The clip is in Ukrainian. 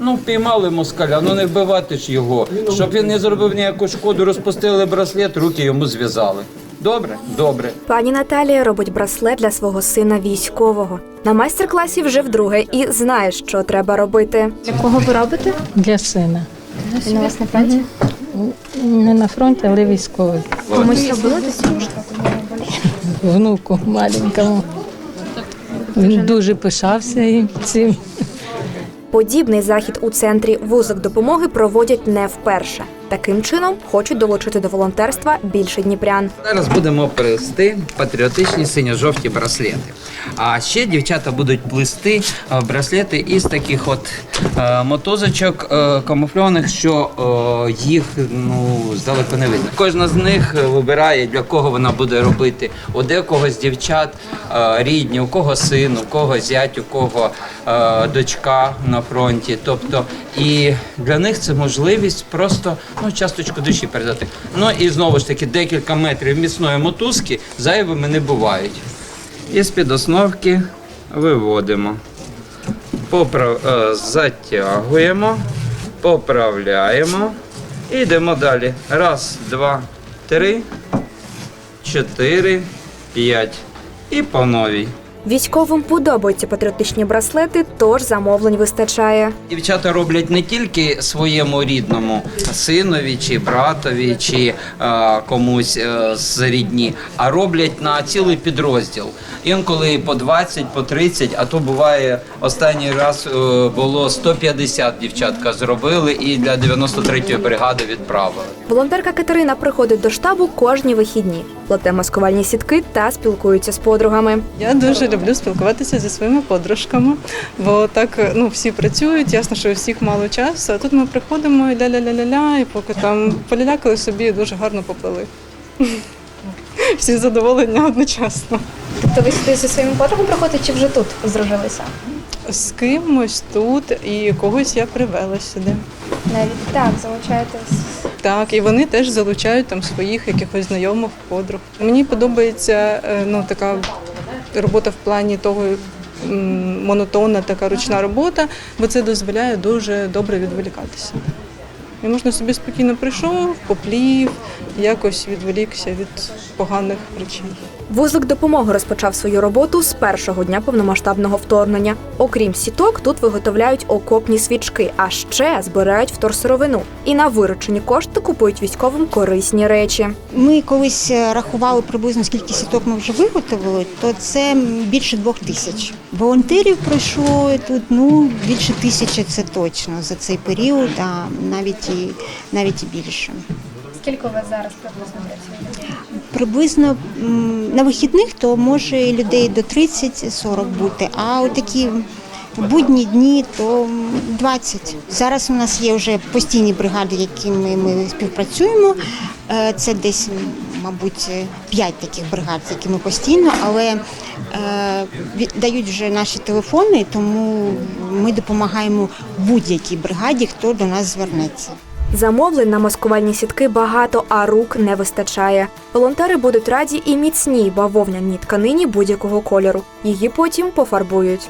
Ну, впіймали москаля, ну не вбивати ж його. Щоб він не зробив ніяку шкоду, розпустили браслет, руки йому зв'язали. Добре? Добре. Пані Наталія робить браслет для свого сина військового. На майстер-класі вже вдруге і знає, що треба робити. Для кого ви робите? Для сина. Він у вас на фронті? Не на фронті, але військовий. Комусь робили? Внуку маленькому. Він дуже пишався і цим. Подібний захід у центрі вузок допомоги проводять не вперше. Таким чином хочуть долучити до волонтерства більше дніпрян. Зараз будемо плести патріотичні синьо-жовті браслети. А ще дівчата будуть плести е, браслети із таких от е, мотузочок е, камуфльованих, що їх ну здалеку не видно. Кожна з них вибирає для кого вона буде робити. У декого з дівчат рідні, у кого син, у кого зять, у кого дочка на фронті. Тобто, і для них це можливість просто ну часточку душі передати. Ну і знову ж таки декілька метрів міцної мотузки зайвими не бувають. І з-під основки виводимо. Поправ... е, Затягуємо, поправляємо і йдемо далі. Раз, два, три, чотири, п'ять. І по новій. Військовим подобаються патріотичні браслети, тож замовлень вистачає. Дівчата роблять не тільки своєму рідному синові чи братові, чи е, комусь е, з рідні, а роблять на цілий підрозділ. Інколи по 20, по 30, а то буває останній раз е, було 150 дівчатка зробили і для 93-ї бригади відправили. Волонтерка Катерина приходить до штабу кожні вихідні, плете маскувальні сітки та спілкується з подругами. Я дуже люблю спілкуватися зі своїми подружками, бо так ну всі працюють, ясно, що у всіх мало часу. А тут ми приходимо і ля-ля-ля-ля-ля, і поки там полялякали собі і дуже гарно поплили. Всі задоволення одночасно. Тобто ви сюди зі своїми подругами приходите чи вже тут здружилися? З кимось тут і когось я привела сюди. Навіть так, залучаєтесь. Так, і вони теж залучають там своїх якихось знайомих подруг. Мені подобається е, ну, така робота в плані того. Монотонна така ручна робота, бо це дозволяє дуже добре відволікатися. І можна собі спокійно прийшов, поплів, якось відволікся від поганих речей. Вузок допомоги розпочав свою роботу з першого дня повномасштабного вторгнення. Окрім сіток, тут виготовляють окопні свічки, а ще збирають вторсировину. І на виручені кошти купують військовим корисні речі. Ми колись е, рахували приблизно скільки сіток ми вже виготовили, то це більше двох тисяч. Волонтерів пройшло тут ну більше тисячі, це точно за цей період, а навіть і навіть і більше. Скільки у вас зараз приблизно працює? Приблизно на вихідних то може людей до 30-40 бути, а у такі будні дні то 20. Зараз у нас є вже постійні бригади, якими ми співпрацюємо. Е, Це десь, мабуть, 5 таких бригад, з якими постійно, але е, дають вже наші телефони, тому ми допомагаємо будь-якій бригаді, хто до нас звернеться. Замовлень на маскувальні сітки багато, а рук не вистачає. Волонтери будуть раді і міцній бавовняній тканині будь-якого кольору. Її потім пофарбують.